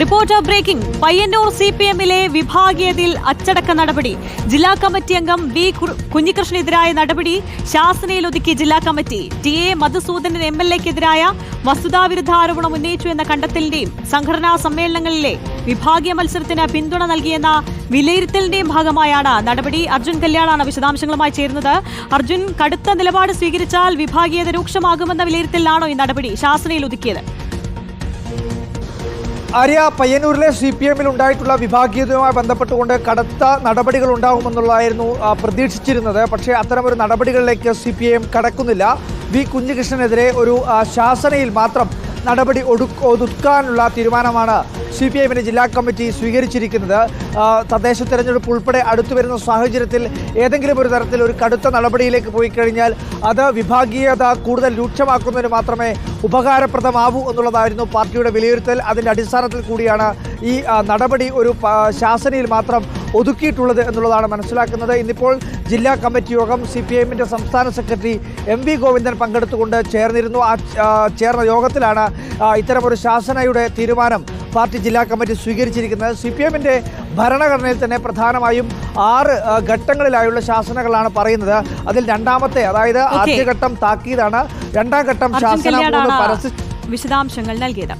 Reporter breaking Payyannur C P എമ്മിലെ വിഭാഗീയതയിൽ അച്ചടക്ക നടപടി. ജില്ലാ കമ്മിറ്റി അംഗം വി കുഞ്ഞികൃഷ്ണനെതിരായ നടപടി. ശാസനയിൽ ഒതുക്കി ജില്ലാ committee. T A Madhusoodanan M L എക്കെതിരായ വസ്തുതാവിരുദ്ധ ആരോപണം ഉന്നയിച്ചു എന്ന കണ്ടെത്തലിന്റെയും സംഘടനാ സമ്മേളനങ്ങളിലെ വിഭാഗീയ മത്സരത്തിന് പിന്തുണ നൽകിയെന്ന വിലയിരുത്തലിന്റെയും ഭാഗമായാണ് നടപടി. അർജുൻ കല്യാണാണ് വിശദാംശങ്ങളുമായി ചേരുന്നത്. അർജുൻ കടുത്ത നിലപാട് സ്വീകരിച്ചാൽ വിഭാഗീയത രൂക്ഷമാകുമെന്ന വിലയിരുത്തലിലാണോ ഈ നടപടി? ശാസനയിൽ ഒതുക്കിയത് ആര്യ പയ്യന്നൂരിലെ സി പി എമ്മിൽ ഉണ്ടായിട്ടുള്ള വിഭാഗീയതയുമായി ബന്ധപ്പെട്ടുകൊണ്ട് കടുത്ത നടപടികൾ ഉണ്ടാകുമെന്നുള്ളതായിരുന്നു പ്രതീക്ഷിച്ചിരുന്നത്. പക്ഷേ അത്തരമൊരു നടപടികളിലേക്ക് സി പി എം കടക്കുന്നില്ല. വി കുഞ്ഞികൃഷ്ണനെതിരെ ഒരു ശാസനയിൽ മാത്രം നടപടി ഒടുക്കാനുള്ള തീരുമാനമാണ് സി പി എമ്മിന്റെ ജില്ലാ കമ്മിറ്റി സ്വീകരിച്ചിരിക്കുന്നത് തദ്ദേശ തെരഞ്ഞെടുപ്പ് ഉൾപ്പെടെ അടുത്തു വരുന്ന സാഹചര്യത്തിൽ ഏതെങ്കിലും ഒരു തരത്തിൽ ഒരു കടുത്ത നടപടിയിലേക്ക് പോയി കഴിഞ്ഞാൽ അത് വിഭാഗീയത കൂടുതൽ രൂക്ഷമാക്കുന്നതിന് മാത്രമേ ഉപകാരപ്രദമാവൂ എന്നുള്ളതായിരുന്നു പാർട്ടിയുടെ വിലയിരുത്തൽ. അതിന്റെ അടിസ്ഥാനത്തിൽ കൂടിയാണ് ഈ നടപടി ഒരു ശാസനയിൽ മാത്രം ഒതുക്കിയിട്ടുള്ളത് എന്നുള്ളതാണ് മനസ്സിലാക്കുന്നത്. ഇന്നിപ്പോൾ ജില്ലാ കമ്മിറ്റി യോഗം സി പി എമ്മിന്റെ സംസ്ഥാന സെക്രട്ടറി എം വി ഗോവിന്ദൻ പങ്കെടുത്തുകൊണ്ട് ചേർന്നിരുന്നു. ആ, ചേർന്ന യോഗത്തിലാണ് ഇത്തരമൊരു ശാസനയുടെ തീരുമാനം പാർട്ടി ജില്ലാ കമ്മിറ്റി സ്വീകരിച്ചിരിക്കുന്നത് സി പി എമ്മിന്റെ ഭരണഘടനയിൽ തന്നെ പ്രധാനമായും ആറ് ഘട്ടങ്ങളിലായുള്ള ശാസനകളാണ് പറയുന്നത്. അതിൽ രണ്ടാമത്തെ അതായത്. ആദ്യഘട്ടം താക്കീതാണ്. രണ്ടാം ഘട്ടം ശാസന വിശദാംശങ്ങൾ നൽകിയത്.